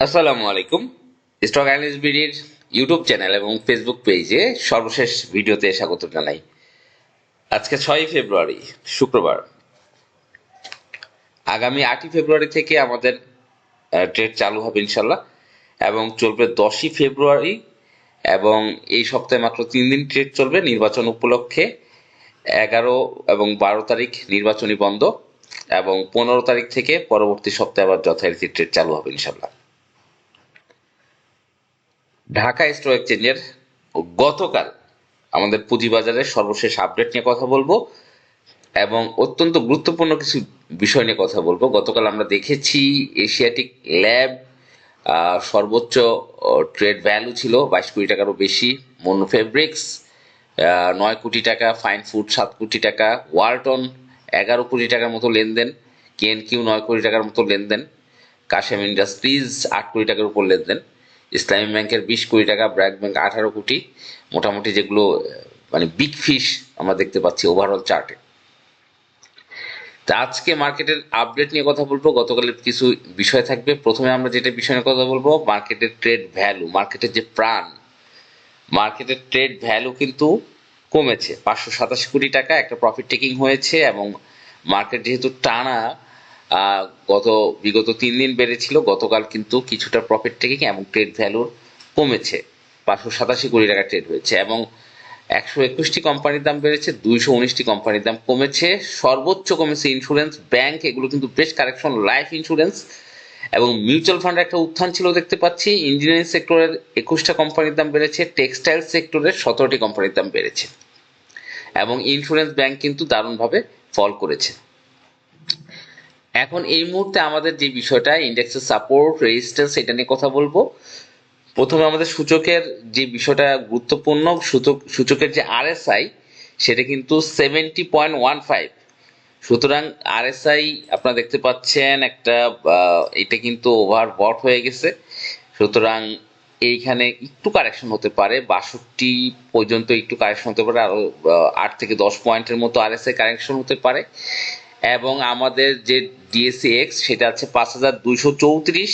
আসসালামু আলাইকুম। Stock analyst বিডির ইউটিউব চ্যানেল এবং ফেসবুক পেজে সর্বশেষ ভিডিওতে স্বাগত জানাই। আজকে ছয়ই ফেব্রুয়ারি, শুক্রবার। আগামী আটই ফেব্রুয়ারি থেকে আমাদের ট্রেড চালু হবে ইনশাল্লাহ এবং চলবে দশই ফেব্রুয়ারি এবং এই সপ্তাহে মাত্র তিন দিন ট্রেড চলবে নির্বাচন উপলক্ষে এগারো এবং বারো তারিখ নির্বাচনী বন্ধ এবং পনেরো তারিখ থেকে পরবর্তী সপ্তাহে আবার যথারীতি ট্রেড চালু হবে ইনশাল্লাহ ঢাকা স্টক এক্সচেঞ্জের গতকাল আমাদের পুঁজিবাজারের সর্বশেষ আপডেট নিয়ে কথা বলব এবং অত্যন্ত গুরুত্বপূর্ণ কিছু বিষয় নিয়ে কথা বলব। গতকাল আমরা দেখেছি এশিয়াটিক ল্যাব সর্বোচ্চ ট্রেড ভ্যালু ছিল বাইশ কোটি টাকারও বেশি মনো ফেব্রিক্স নয় কোটি টাকা, ফাইন ফুড সাত কোটি টাকা, ওয়ালটন এগারো কোটি টাকার মতো লেনদেন কেএন কিউ নয় কোটি টাকার মতো লেনদেন, কাশেম ইন্ডাস্ট্রিজ আট কোটি টাকার উপর লেনদেন। ইসলামী ব্যাংকের বিশ কোটি টাকা, ব্র্যাক ব্যাংক আঠারো কোটি, মোটামুটি যেগুলো মানে বিগ ফিশ আমরা দেখতে পাচ্ছি ওভারঅল চার্টে তা আজকে মার্কেটের আপডেট নিয়ে কথা বলব, গতকালের কিছু বিষয় থাকবে। প্রথমে আমরা যেটা বিষয় নিয়ে কথা বলব, মার্কেটের ট্রেড ভ্যালু মার্কেটের যে প্রাণ, মার্কেটের ট্রেড ভ্যালু কিন্তু কমেছে। পাঁচশো সাতাশি কোটি টাকা একটা প্রফিট টেকিং হয়েছে এবং মার্কেট যেহেতু টানা গত, বিগত তিন দিন বেড়েছিল, গতকাল কিন্তু কিছুটা প্রফিট টেকিং এবং ট্রেড ভ্যালু কমেছে। পাঁচশো সাতাশি কোটি টাকা ট্রেড হয়েছে এবং একশো একুশটি কোম্পানির দাম বেড়েছে, দুইশো উনিশটি কোম্পানির দাম কমেছে। সর্বোচ্চ কমেছে ইন্স্যুরেন্স ব্যাংক এগুলো কিন্তু বেশ কারেকশন লাইফ ইন্স্যুরেন্স এবং মিউচুয়াল ফান্ডের একটা উত্থান ছিল দেখতে পাচ্ছি। ইঞ্জিনিয়ারিং সেক্টরের একুশটা কোম্পানির দাম বেড়েছে টেক্সটাইল সেক্টরের সতেরোটি কোম্পানির দাম বেড়েছে এবং ইন্স্যুরেন্স ব্যাংক কিন্তু দারুণভাবে ফল করেছে। এখন এই মুহূর্তে আমাদের যে বিষয়টা ইন্ডেক্সের সাপোর্ট রেজিস্ট্যান্স এটা নিয়ে কথা বলব। প্রথমে আমাদের সূচকের যে বিষয়টা গুরুত্বপূর্ণ, সূচক সূচকের যে আরএসআই সেটা কিন্তু সেভেন্টি পয়েন্ট ওয়ান ফাইভ সুতরাং আরএসআই আপনারা দেখতে পাচ্ছেন একটা এটা কিন্তু ওভার বট হয়ে গেছে। সুতরাং এইখানে একটু কারেকশন হতে পারে, বাষট্টি পর্যন্ত একটু কারেকশন হতে পারে, আরও আট থেকে দশ পয়েন্টের মতো আরএসআই কারেকশন হতে পারে। এবং আমাদের যে ডিএসসি এক্স সেটা আছে পাঁচ হাজার দুইশো চৌত্রিশ।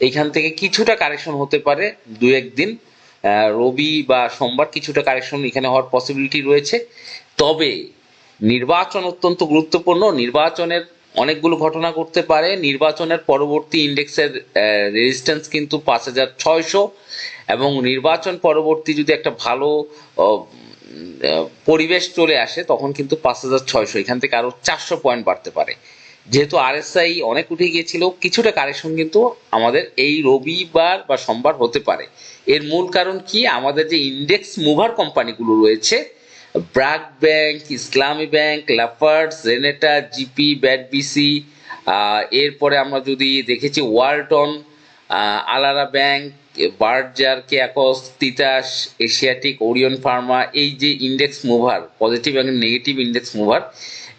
এইখান থেকে কিছুটা কারেকশন হতে পারে, দু একদিন। রবি বা সোমবার কিছুটা কারেকশন এখানে হওয়ার পসিবিলিটি রয়েছে। তবে নির্বাচন অত্যন্ত গুরুত্বপূর্ণ। নির্বাচনের অনেকগুলো ঘটনা ঘটতে পারে। নির্বাচনের পরবর্তী ইন্ডেক্সের রেজিস্ট্যান্স কিন্তু পাঁচ হাজার ছয়শো। এবং নির্বাচন পরবর্তী যদি একটা ভালো পরিবেশ চলে আসে, তখন কিন্তু পাঁচ হাজার ছয়শো, এখান থেকে আরও চারশো পয়েন্ট বাড়তে পারে। যেহেতু আরএসআই অনেক উঠে গিয়েছিল, কিছুটা কারেকশন কিন্তু আমাদের এই রবিবার বা সোমবার হতে পারে। এর মূল কারণ কি? আমাদের যে ইন্ডেক্স মুভার কোম্পানিগুলো রয়েছে BRAC bank Islami bank Lafarge Renata GP BAT BC এরপরে আমরা যদি দেখেছি ওয়ালটন আলারা ব্যাংক বার্জার কেয়াকস তিতাস, এশিয়াটিক, ওরিয়ন ফার্মা, এই যে ইন্ডেক্স মুভার পজিটিভ এবং নেগেটিভ ইন্ডেক্স মুভার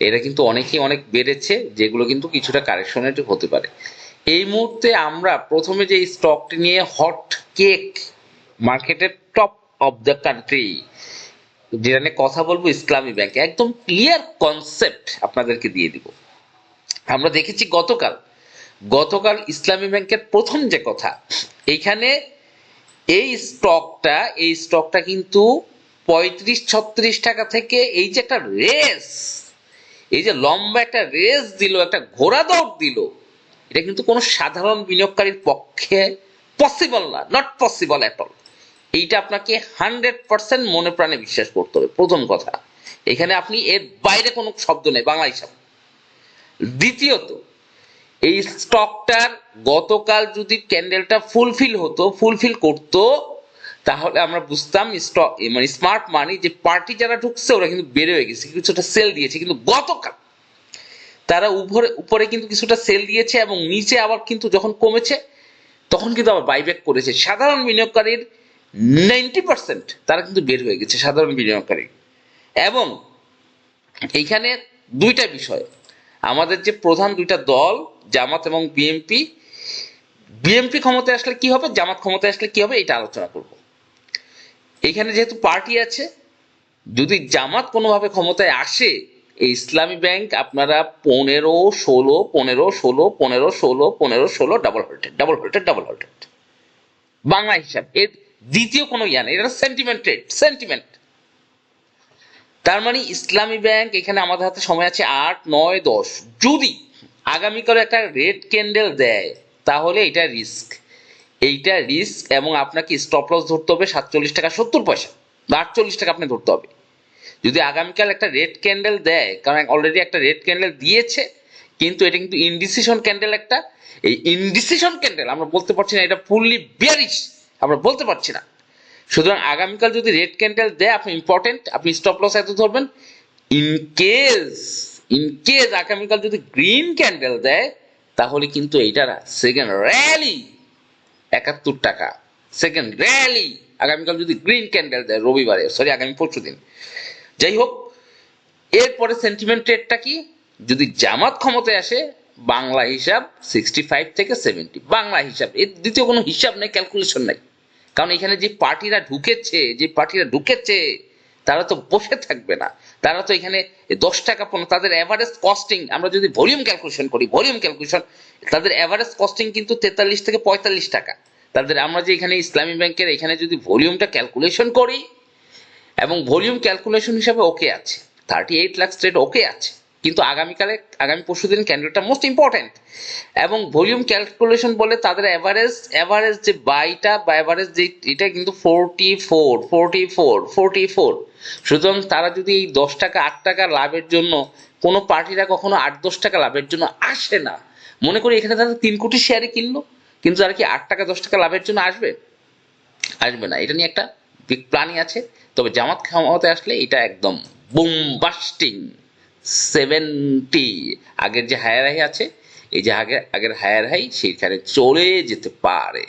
এরা কিন্তু অনেকেই অনেক বেড়েছে, যেগুলো কিন্তু কিছুটা কারেকশনের হতে পারে। এই মুহূর্তে আমরা প্রথমে যে স্টকটি নিয়ে হট কেক মার্কেটের টপ অফ দ্য কান্ট্রি যেটা নিয়ে কথা বলব ইসলামী ব্যাংক, একদম ক্লিয়ার কনসেপ্ট আপনাদেরকে দিয়ে দিব। আমরা দেখেছি গতকাল গতকাল ইসলামী ব্যাংকের প্রথম যে কথা এখানে এই স্টকটা এই স্টকটা কিন্তু পঁয়ত্রিশ ছত্রিশ টাকা থেকে এই যে একটা রেস, এই যে লম্বা একটা রেস দিল, একটা ঘোড়া দৌড় দিল, এটা কিন্তু কোনো সাধারণ বিনিয়োগকারীর পক্ষে পসিবল না নট পসিবল অ্যাট অল এইটা আপনাকে হান্ড্রেড পার্সেন্ট মনে প্রাণে বিশ্বাস করতে হবে, প্রথম কথা। এখানে আপনি এর বাইরে কোনো শব্দ নেই, বাংলা হিসাব। দ্বিতীয়ত এই স্টকটার গতকাল যদি ক্যান্ডেলটা ফুলফিল হতো ফুলফিল করতো, তাহলে আমরা বুঝতাম স্টক মানে স্মার্ট মানি যে পার্টি যারা ঢুকছে, ওরা কিন্তু বেড়ে হয়ে গেছে, কিছুটা সেল দিয়েছে। কিন্তু গতকাল তারা উপরে উপরে কিন্তু কিছুটা সেল দিয়েছে এবং নিচে আবার কিন্তু যখন কমেছে, তখন কিন্তু আবার বাইব্যাক করেছে। সাধারণ বিনিয়োগকারীর নাইনটি পার্সেন্ট তারা কিন্তু বের হয়ে গেছে, সাধারণ বিনিয়োগকারী। এবং এইখানে দুইটা বিষয়। আমাদের যে প্রধান দুইটা দল, জামাত এবং বিএনপি বিএনপি ক্ষমতায় আসলে কি হবে, জামাত ক্ষমতায় আসলে কি হবে, এটা আলোচনা করব। এখানে যেহেতু পার্টি আছে, যদি জামাত কোনোভাবে ক্ষমতায় আসে, এই ইসলামী ব্যাংক আপনারা পনেরো, ষোলো পনেরো ষোলো পনেরো ষোলো পনেরো, ষোলো double halted double halted double halted Bangla হিসাব, এর দ্বিতীয় কোনো ইয়া নেই, এটা সেন্টিমেন্টেড সেন্টিমেন্ট তার মানে ইসলামী ব্যাংক এখানে আমাদের হাতে সময় আছে আট, নয়, দশ। যদি আগামীকাল একটা রেড ক্যান্ডেল দেয়, তাহলে এটা রিস্ক। এইটা রিস্ক এবং আপনাকে স্টপ লস ধরতে হবে সাতচল্লিশ টাকা সত্তর পয়সা। আটচল্লিশ টাকা আপনি ধরতে হবে। যদি আগামীকাল একটা রেড ক্যান্ডেল দেয়, কারণ অলরেডি একটা রেড ক্যান্ডেল দিয়েছে, কিন্তু এটা কিন্তু ইনডিসিশন ক্যান্ডেল একটা। এই ইনডিসিশন ক্যান্ডেল, আমরা বলতে পারছি না, এটা ফুললি বিয়ারিশ আমরা বলতে পারছি না। সুতরাং আগামীকাল যদি রেড ক্যান্ডেল দেয়, আপনি ইম্পর্টেন্ট আপনি স্টপ লস এত ধরবেন। ইন কেস ইন কেস আগামীকাল যদি গ্রিন ক্যান্ডেল দেয়, তাহলে কিন্তু এইটার সেকেন্ড র্যালি একাত্তর টাকা। সেকেন্ড র্যালি আগামীকাল যদি গ্রিন ক্যান্ডেল দেয়, রবিবারে সরি আগামী পরশু দিন। যাই হোক, এরপরে সেন্টিমেন্ট রেটটা কি? যদি জামাত ক্ষমতায় আসে, বাংলা হিসাব সিক্সটি ফাইভ থেকে সেভেন্টি বাংলা হিসাব, এর দ্বিতীয় কোনো হিসাব নেই ক্যালকুলেশন নাই। কারণ এখানে যে পার্টিরা ঢুকেছে, যে পার্টিরা ঢুকেছে, তারা তো বসে থাকবে না। তারা তো এখানে দশ টাকা পনেরো তাদের অ্যাভারেজ কস্টিং আমরা যদি ভলিউম ক্যালকুলেশন করি ভলিউম ক্যালকুলেশন তাদের অ্যাভারেজ কস্টিং কিন্তু তেতাল্লিশ থেকে পঁয়তাল্লিশ টাকা। তাদের আমরা যে এখানে ইসলামী ব্যাংকের এখানে যদি ভলিউমটা ক্যালকুলেশন করি, এবং ভলিউম ক্যালকুলেশন হিসাবে ওকে আছে thirty eight lakh straight okay আছে। কিন্তু আগামীকালে, আগামী পরশু দিন ক্যান্ডেলটা মোস্ট ইম্পর্টেন্ট এবং ভলিউম ক্যালকুলেশন বলে তাদের অ্যাভারেজ অ্যাভারেজ যে বাইটা বা অ্যাভারেজ যে এটা কিন্তু forty four forty four forty four সুতরাং তারা যদি এই দশ টাকা, আট টাকা লাভের জন্য কোনো পার্টিরা কখনো আট, দশ টাকা লাভের জন্য আসে না। মনে করি এখানে তারা তিন কোটি শেয়ারে কিনলো, কিন্তু তারা কি আট টাকা, দশ টাকা লাভের জন্য আসবে? আসবে না। এটা নিয়ে একটা বিগ প্ল্যানিং আছে। তবে জামাত ক্ষমতায় আসলে এটা একদম বুমবাস্টিং সেভেন্টি। আগের যে হায়ার হাই আছে, এই যে আগের আগের হায়ার হাই, সেইখানে চলে যেতে পারে।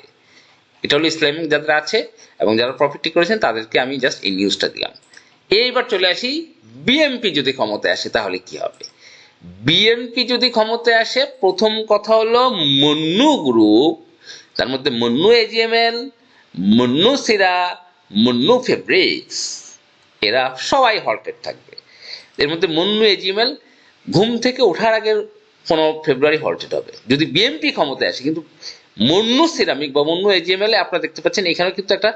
এটা হলো ইসলামিক যাদের আছে, এবং যারা প্রফিটটি করেছেন, তাদেরকে আমি জাস্ট এই নিউজটা দিলাম। এইবার চলে আসি বিএমপি যদি ক্ষমতায় আসে, তাহলে কি হবে? বিএনপি যদি ক্ষমতায় আসে, প্রথম কথা হলো মন্নু গ্রুপ, তার মধ্যে মন্নু এজিএমএল মন্নু সিরা, মন্নু ফেব্রিক্স, এরা সবাই হল্টেড থাকবে। এর মধ্যে মন্নু এজিএমএল ঘুম থেকে ওঠার আগে পনেরো ফেব্রুয়ারি হল্টেড হবে। যদি বিএনপি ক্ষমতায় আসে, কিন্তু মন্নু সিরামিক বা মন্নু এজিএমএল এ আপনারা দেখতে পাচ্ছেন এখানেও কিন্তু একটা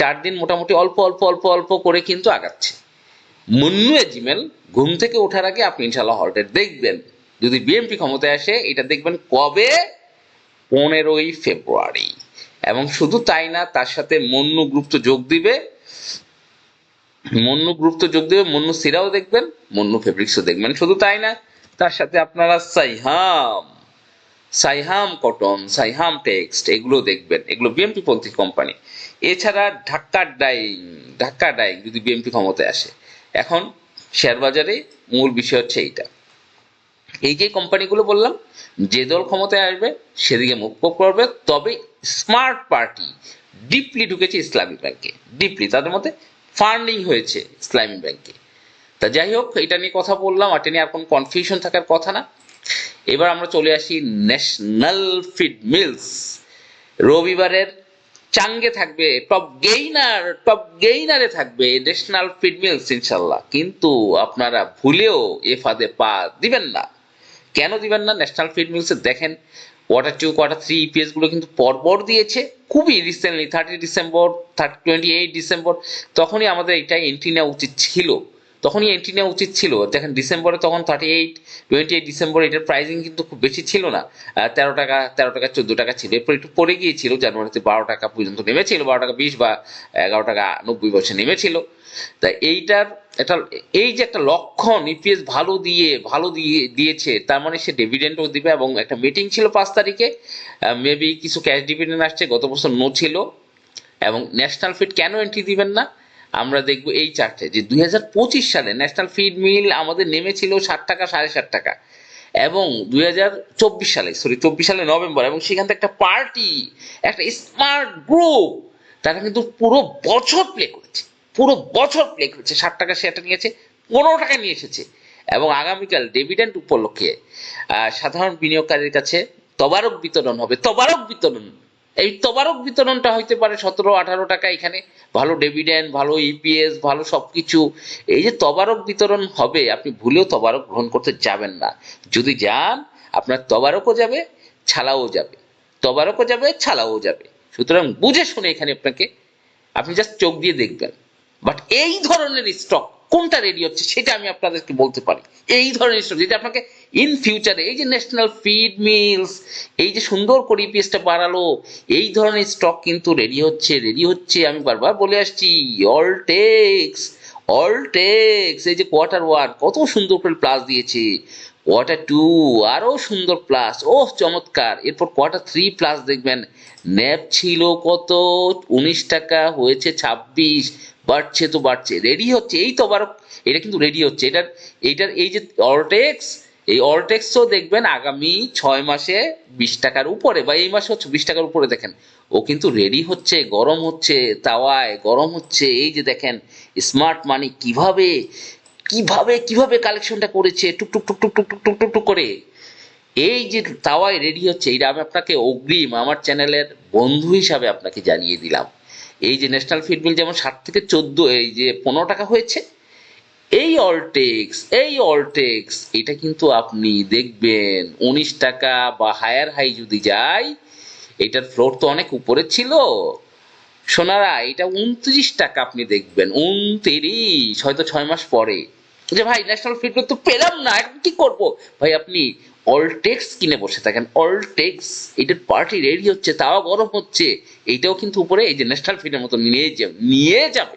চার দিন মোটামুটি অল্প অল্প অল্প অল্প করে কিন্তু আগাচ্ছে। মুন্নু এজিমেল ঘুম থেকে ওঠার আগে আপনি ইনশাল্লাহ হল্টেড দেখবেন। যদি বিএনপি ক্ষমতায় আসে, এটা দেখবেন কবে? পনেরোই ফেব্রুয়ারি। এবং শুধু তাই না, তার সাথে মন্নু গ্রুপ তো যোগ দিবে। মন্নু গ্রুপ তো যোগ দেবে, মন্নু সিরাও দেখবেন, মন্নু ফেব্রিক্সও দেখবেন। শুধু তাই না, তার সাথে আপনারা সাইহাম সাইহাম কটন সাইহাম টেক্সট এগুলো দেখবেন। এগুলো বিএমপি পন্থী কোম্পানি এছাড়া ঢাকা ডাইং ঢাকা ডাইং যদি বিএমপি ক্ষমতায় আসে। এখন শেয়ার বাজারে মূল বিষয় হচ্ছে এইটা। এই যে কোম্পানিগুলো বললাম, যে দল ক্ষমতায় আসবে, সেদিকে মুখ করবে। তবে স্মার্ট পার্টি ডিপলি ঢুকেছে ইসলামী ব্যাংকে। ডিপলি তাদের মধ্যে ফান্ডিং হয়েছে ইসলামী ব্যাংকে। তা যাই হোক, এটা নিয়ে কথা বললাম, এটা নিয়ে আর কোনো কনফিউশন থাকার কথা না। এবার আমরা চলে আসি ন্যাশনাল ফিড মিলস রবিবারের চাঙ্গে থাকবে টপ গেইনার টপ গেইনারে থাকবে ন্যাশনাল ফিড মিলস ইনশাল্লাহ কিন্তু আপনারা ভুলেও এ ফাঁদে পা দিবেন না। কেন দিবেন না? ন্যাশনাল ফিড মিলসে দেখেন কোয়ার্টার টু কোয়ার্টার থ্রি ইপিএসগুলো কিন্তু পরপর দিয়েছে। খুবই recently thirty December thirty twenty eight December তখনই আমাদের এটা এন্ট্রি নেওয়া উচিত ছিল। তখনই এন্ট্রি নেওয়া উচিত ছিল। দেখেন ডিসেম্বরে তখন thirty eight twenty eight December এটার প্রাইসিং কিন্তু খুব বেশি ছিল না। তেরো টাকা তেরো টাকা, চোদ্দ টাকা ছিল। এরপর একটু পড়ে গিয়েছিল। জানুয়ারিতে বারো টাকা পর্যন্ত নেমেছিল, বারো টাকা বিশ বা এগারো টাকা নব্বই বছর নেমেছিল। তা এইটার একটা, এই যে একটা লক্ষণ ইপিএস ভালো দিয়ে ভালো দিয়ে, দিয়েছে, তার মানে সে ডিভিডেন্ডও দিবে এবং একটা মিটিং ছিল পাঁচ তারিখে। মেবি কিছু ক্যাশ ডিভিডেন্ড আসছে, গত বছর নো ছিল। এবং ন্যাশনাল ফিড কেন এন্ট্রি দিবেন না? আমরা দেখব এই চার্টে, যে দু হাজার পঁচিশ সালে ন্যাশনাল ফিড মিল আমাদের নেমেছিল ষাট টাকা, সাড়ে ষাট টাকা। এবং দুই হাজার চব্বিশ সালে সরি চব্বিশ সালে নভেম্বর, এবং সেখান থেকে একটা পার্টি, একটা স্মার্ট গ্রুপ, তারা কিন্তু পুরো বছর প্লে করেছে, পুরো বছর প্লে করেছে। ষাট টাকা শেয়ারটা নিয়েছে, পনেরো টাকা নিয়ে এসেছে। এবং আগামীকাল ডেভিডেন্ট উপলক্ষে সাধারণ বিনিয়োগকারীর কাছে তবারক বিতরণ হবে, তবারক বিতরণ। এই তবারক বিতরণটা হইতে পারে সতেরো, আঠারো টাকা এখানে। ভালো ডেভিডেন্ড ভালো ইপিএস ভালো সবকিছু। এই যে তবারক বিতরণ হবে, আপনি ভুলেও তবারক গ্রহণ করতে যাবেন না। যদি যান, আপনার তবারকও যাবে, ছালাও যাবে। তবারকও যাবে, ছালাও যাবে। সুতরাং বুঝে শুনে এখানে আপনাকে, আপনি জাস্ট চোখ দিয়ে দেখবেন। বাট এই ধরনের স্টক কোনটা রেডি হচ্ছে, সেটা আমি আপনাদেরকে বলতে পারি। এই ধরনের স্টক যদি আপনাকে ইন ফিউচারে এই যে ন্যাশনাল ফিড মিলস এই যে সুন্দর করে ইপিএসটা বাড়ালো এই ধরনের স্টক কিন্তু রেডি হচ্ছে রেডি হচ্ছে। আমি বারবার বলে আসছি অল টেক্স অল টেক্স এই যে কোয়ার্টার ওয়ান কত সুন্দর করে প্লাস দিয়েছে। কোয়ার্টার টু আরও সুন্দর প্লাস ও চমৎকার। এরপর কোয়ার্টার থ্রি প্লাস দেখবেন ন্যাপ ছিল কত? উনিশ টাকা, হয়েছে ছাব্বিশ, বাড়ছে তো বাড়ছে। রেডি হচ্ছে, এই তো আবার এটা কিন্তু রেডি হচ্ছে। এটার এইটার এই যে অলটেক্স এই অলটেক্সও দেখবেন আগামী ছয় মাসে বিশ টাকার উপরে, বা এই মাসে হচ্ছে বিশ টাকার উপরে দেখেন। ও কিন্তু রেডি হচ্ছে, গরম হচ্ছে, তাওয়ায় গরম হচ্ছে, এই যে দেখেন স্মার্ট মানি কীভাবে কীভাবে কীভাবে কালেকশনটা করেছে, টুক টুক টুক টুক টুক টুক টুক টুক করে। এই যে তাওয়ায় রেডি হচ্ছে এটা আমি আপনাকে অগ্রিম আমার চ্যানেলের বন্ধু হিসাবে আপনাকে জানিয়ে দিলাম। এই যে ন্যাশনাল ফিড মিল যেমন সাত থেকে চোদ্দ, এই যে পনেরো টাকা হয়েছে এই অলটেক্স এই অলটেক্স এটা কিন্তু আপনি দেখবেন। উনিশ টাকা বা হায়ার হাই যদি যায় এটার ফ্লোর তো অনেক উপরে ছিল। সোনারা, এটা উনত্রিশ টাকা আপনি দেখবেন, উনত্রিশ, হয়তো ছয় মাস পরে। যে ভাই ন্যাশনাল ফিড মিল তো পেলাম না, এখন কি করব? ভাই, আপনি অলটেক্স কিনে বসে থাকেন। অলটেক্স এটার পার্টি রেডি হচ্ছে, তাও গরম হচ্ছে। এইটাও কিন্তু উপরে, এই যে ন্যাশনাল ফিডের মতো নিয়ে যাবে নিয়ে যাবে।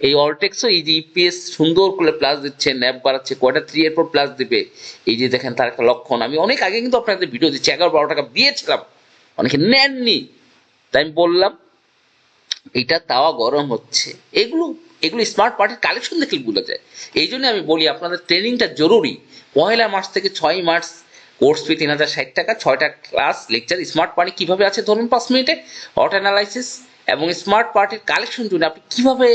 এই অলটেক্সও এই যে ইপিএস সুন্দর করে প্লাস দিচ্ছে, ন্যাপ বাড়াচ্ছে কোয়ার্টার থ্রি এর পর প্লাস দিবে। এই যে দেখেন তার একটা লক্ষণ। আমি অনেক আগে কিন্তু আপনাদের ভিডিও দিচ্ছি, এগারো বারো টাকা দিয়েছিলাম অনেকে নেননি। তাই আমি বললাম, এটা তাওয়া গরম হচ্ছে। এগুলো এগুলো স্মার্ট পার্টির কালেকশন দেখলে বোঝা যায়। এই জন্য আমি বলি, আপনাদের ট্রেনিংটা জরুরি। পয়লা মার্চ থেকে ছয় মার্চ কোর্স ফি তিন হাজার ষাট টাকা, ছয়টা ক্লাস লেকচার স্মার্ট পার্টি কীভাবে আছে ধরুন পাঁচ মিনিটে? অটো অ্যানালাইসিস এবং স্মার্ট পার্টির কালেকশন জন্য আপনি কীভাবে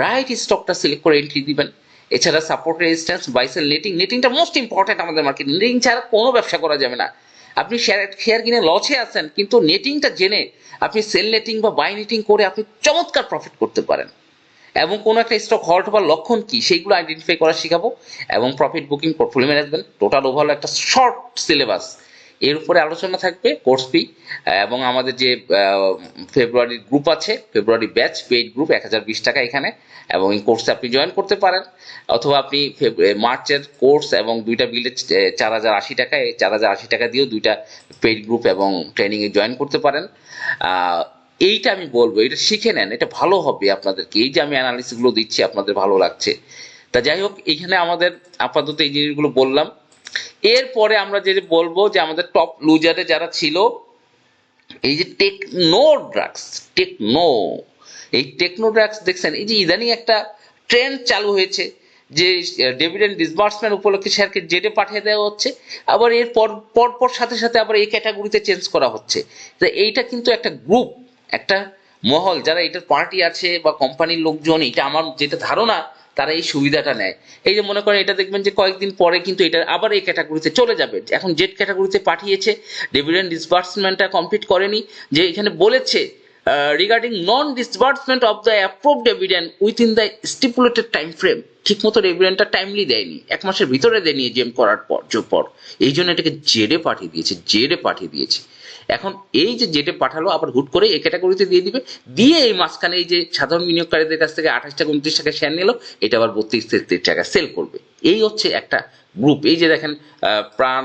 রাইট স্টকটা সিলেক্ট করে এন্ট্রি দিবেন। এছাড়া support resistance buy sell netting নেটিংটা most important আমাদের মার্কেট নেটিং ছাড়া কোনো ব্যবসা করা যাবে না। আপনি শেয়ার শেয়ার কিনে লসে আছেন, কিন্তু নেটিংটা জেনে আপনি সেল নেটিং বা বাই নেটিং করে আপনি চমৎকার প্রফিট করতে পারেন। এবং কোনো একটা স্টক হল্ট হওয়ার লক্ষণ কি, সেইগুলো আইডেন্টিফাই করা শেখাবো। এবং profit booking portfolio management total overall একটা শর্ট সিলেবাস এর উপরে আলোচনা থাকবে কোর্স ফি এবং আমাদের যে ফেব্রুয়ারির গ্রুপ আছে ফেব্রুয়ারি ব্যাচ পেইড গ্রুপ এক হাজার বিশ টাকা এখানে, এবং এই কোর্সে আপনি জয়েন করতে পারেন। অথবা আপনি মার্চের কোর্স এবং দুইটা বিলে চার হাজার আশি টাকা চার হাজার আশি টাকা দিয়েও দুইটা পেইড গ্রুপ এবং ট্রেনিংয়ে জয়েন করতে পারেন। এইটা আমি বলব, এটা শিখে নেন, এটা ভালো হবে আপনাদেরকে। এই যে আমি অ্যানালিসিসগুলো দিচ্ছি, আপনাদের ভালো লাগছে। তা যাই হোক, এখানে আমাদের আপাতত এই জিনিসগুলো বললাম। এরপরে আমরা যে বলব যে আমাদের টপ লুজারে যারা ছিল, এই যে টেকনো ড্রাগস টেকনো এই টেকনো ড্রাগস দেখছেন, এই যে ইদানিং একটা ট্রেন্ড চালু হয়েছে যে ডিভিডেন্ড ডিসবার্সমেন্ট উপলক্ষে শেয়ারকে জেডে পাঠিয়ে দেওয়া হচ্ছে, আবার এর পর পর পর সাথে সাথে আবার এই ক্যাটাগরিতে চেঞ্জ করা হচ্ছে। তো এইটা কিন্তু একটা গ্রুপ একটা মহল, যারা এটার পার্টি আছে বা কোম্পানির লোকজন, এটা আমার যেটা ধারণা তারা এই সুবিধাটা নেয়। এই যে মনে করেন, এটা দেখবেন যে কয়েকদিন পরে কিন্তু এটা আবার এই ক্যাটাগরিতে চলে যাবে। এখন জেড ক্যাটাগরিতে পাঠিয়েছে ডিভিডেন্ড ডিসবার্সমেন্টটা কমপ্লিট করেনি, যে এখানে বলেছে regarding non disbursement of the approve dividend within the stipulated time frame ঠিক মতো ডিভিডেন্ডটা টাইমলি দেয়নি। এক মাসের ভিতরে দেয়নি জিএম করার পর পর। এই জন্য এটাকে জেডে পাঠিয়ে দিয়েছে জেডে পাঠিয়ে দিয়েছে। এখন এই যে জেটে পাঠালো, আবার হুট করে এই ক্যাটাগরিতে দিয়ে দিবে। দিয়ে এই মাঝখানে এই যে সাধারণ বিনিয়োগকারীদের কাছ থেকে আঠাশ টাকা, উনত্রিশ টাকা শেয়ার নিল, এটা আবার বত্রিশ, তেত্রিশ টাকা সেল করবে। এই হচ্ছে একটা গ্রুপ এই যে দেখেন প্রাণ,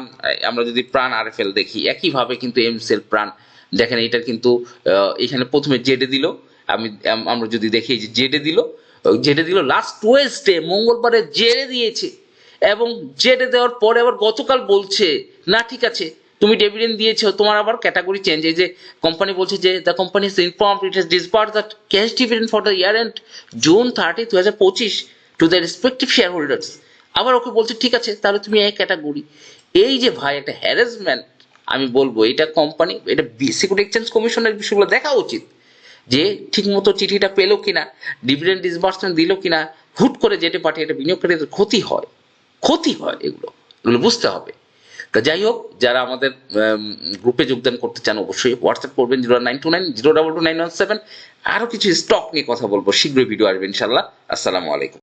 আমরা যদি প্রাণ আরএফএল দেখি, একইভাবে কিন্তু এম সেল প্রাণ দেখেন এটা কিন্তু এখানে প্রথমে জেডে দিল। আমি আমরা যদি দেখি যে জেডে দিল জেডে দিল লাস্ট ওয়েস্টে মঙ্গলবারে জেডে দিয়েছে। এবং জেডে দেওয়ার পরে আবার গতকাল বলছে, না, ঠিক আছে, তুমি ডিভিডেন্ড দিয়েছ, তোমার আবার ক্যাটাগরি চেঞ্জ এই যে কোম্পানি বলছে যে the company is inform it has disburse the cash dividend for the year end June thirty দু হাজার পঁচিশ to the respective share holders আবার ওকে বলছে, ঠিক আছে, তাহলে তুমি এক ক্যাটাগরি এই যে ভাই, একটা হ্যারাসমেন্ট আমি বলব, এটা কোম্পানি এটা সিকিউরিটি এক্সচেঞ্জ কমিশনের বিষয়গুলো দেখা উচিত। যে ঠিকমতো চিঠিটা পেল কিনা ডিভিডেন্ড ডিসবার্সমেন্ট দিল কিনা, হুট করে যেতে পাঠিয়ে এটা বিনিয়োগকারীদের ক্ষতি হয়। ক্ষতি হয় এগুলো এগুলো বুঝতে হবে। তা যাই হোক, যারা আমাদের গ্রুপে যোগদান করতে চান অবশ্যই হোয়াটসঅ্যাপ করবেন zero nine two nine, zero double two nine one seven. আরও কিছু স্টক নিয়ে কথা বলব, শীঘ্রই ভিডিও আসবে ইনশাল্লাহ। আসসালামু আলাইকুম।